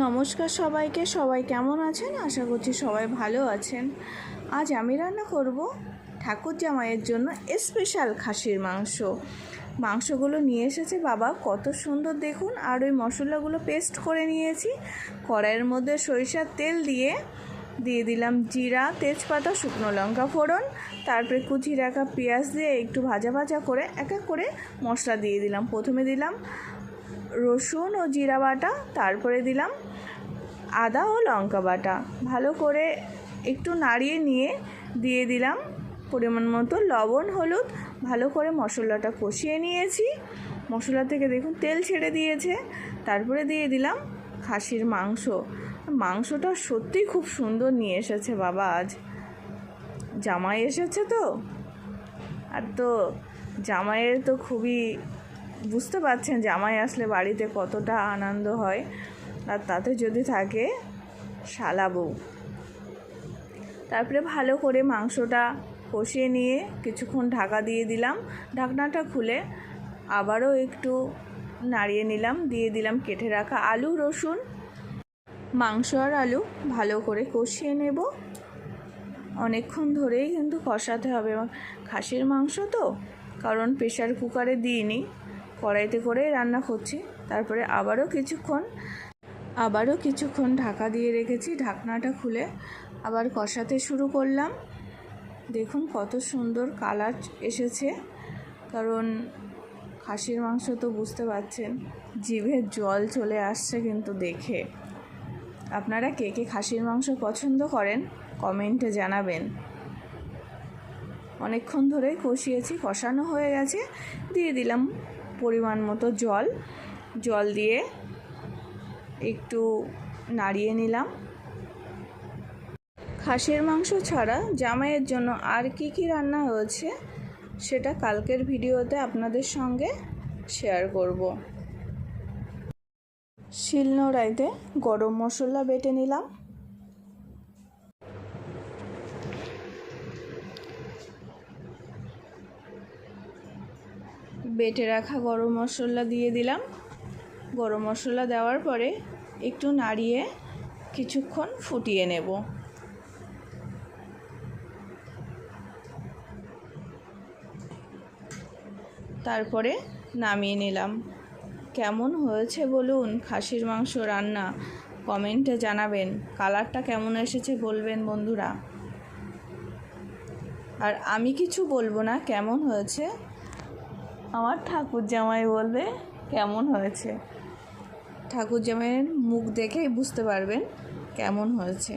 নমস্কার সবাইকে, সবাই কেমন আছেন? আশা করছি সবাই ভালো আছেন। আজ আমি রান্না করব ঠাকুর জামাইয়ের জন্য স্পেশাল খাসির মাংস। মাংসগুলো নিয়ে এসেছে বাবা, কত সুন্দর দেখুন। আর ওই মশলাগুলো পেস্ট করে নিয়েছি। কড়াইয়ের মধ্যে সরিষার তেল দিয়ে দিয়ে দিলাম জিরা, তেজপাতা, শুকনো লঙ্কা ফোড়ন। তারপরে কুচি রাখা পেঁয়াজ দিয়ে একটু ভাজা ভাজা করে এক এক করে মশলা দিয়ে দিলাম। প্রথমে দিলাম রসুন ও জিরা বাটা, তারপরে দিলাম আদা ও লঙ্কা বাটা। ভালো করে একটু নাড়িয়ে নিয়ে দিয়ে দিলাম পরিমাণ মতো। লবণ, হলুদ, ভালো করে মশলাটা কষিয়ে নিয়েছি। মশলা থেকে দেখুন তেল ছেড়ে দিয়েছে। তারপরে দিয়ে দিলাম খাসির মাংস। মাংসটা সত্যিই খুব সুন্দর নিয়ে এসেছে বাবা আজ। জামাই এসেছে তো? আর তো জামাইয়ের তো খুবই বুঝতে পারছেন জামাই আসলে বাড়িতে কতটা আনন্দ হয়। আর তাতে যদি থাকে, শালা বউ। তারপরে ভালো করে মাংসটা কষিয়ে নিয়ে কিছুক্ষণ ঢাকা দিয়ে দিলাম। ঢাকনাটা খুলে আবারও একটু নাড়িয়ে নিলাম, দিয়ে দিলাম কেটে রাখা আলু, রসুন। মাংস আর আলু ভালো করে কষিয়ে নেব। অনেকক্ষণ ধরেই কিন্তু কষাতে হবে। খাসির মাংস তো কারণ প্রেশার কুকারে দিইনি। কড়াইতে করে রান্না করছি। তারপরে আবারও কিছুক্ষণ আবারও কিছুক্ষণ ঢাকা দিয়ে রেখেছি ঢাকনাটা খুলে। আবার কষাতে শুরু করলাম। দেখুন কত সুন্দর কালার এসেছে। কারণ খাসির মাংস তো বুঝতে পারছেন জিভের জল চলে আসছে কিন্তু দেখে। আপনারা কে কে খাসির মাংস পছন্দ করেন, কমেন্টে জানাবেন। অনেকক্ষণ ধরেই কষিয়েছি, কষানো হয়ে গেছে, দিয়ে দিলাম। পরিমাণ মতো জল জল দিয়ে একটু নাড়িয়ে নিলাম। খাসির মাংস ছাড়া জামাইয়ের জন্য আর কি কি রান্না হয়েছে সেটা কালকের ভিডিওতে আপনাদের সঙ্গে শেয়ার করব। শিলনোড়াইতে গরম মশলা বেটে নিলাম। বেটে রাখা গরম মশলা দিয়ে দিলাম। গরম মশলা দেওয়ার পরে একটু নাড়িয়ে কিছুক্ষণ ফুটিয়ে নেব। তারপরে নামিয়ে নিলাম। কেমন হয়েছে বলুন খাসির মাংস রান্না? কমেন্টে জানাবেন। কালারটা কেমন এসেছে বলবেন বন্ধুরা। আর আমি কিছু বলব না, কেমন হয়েছে? আমার ঠাকুর জামাই বলবে কেমন হয়েছে? ঠাকুর জামাইয়ের মুখ দেখেই বুঝতে পারবেন কেমন হয়েছে।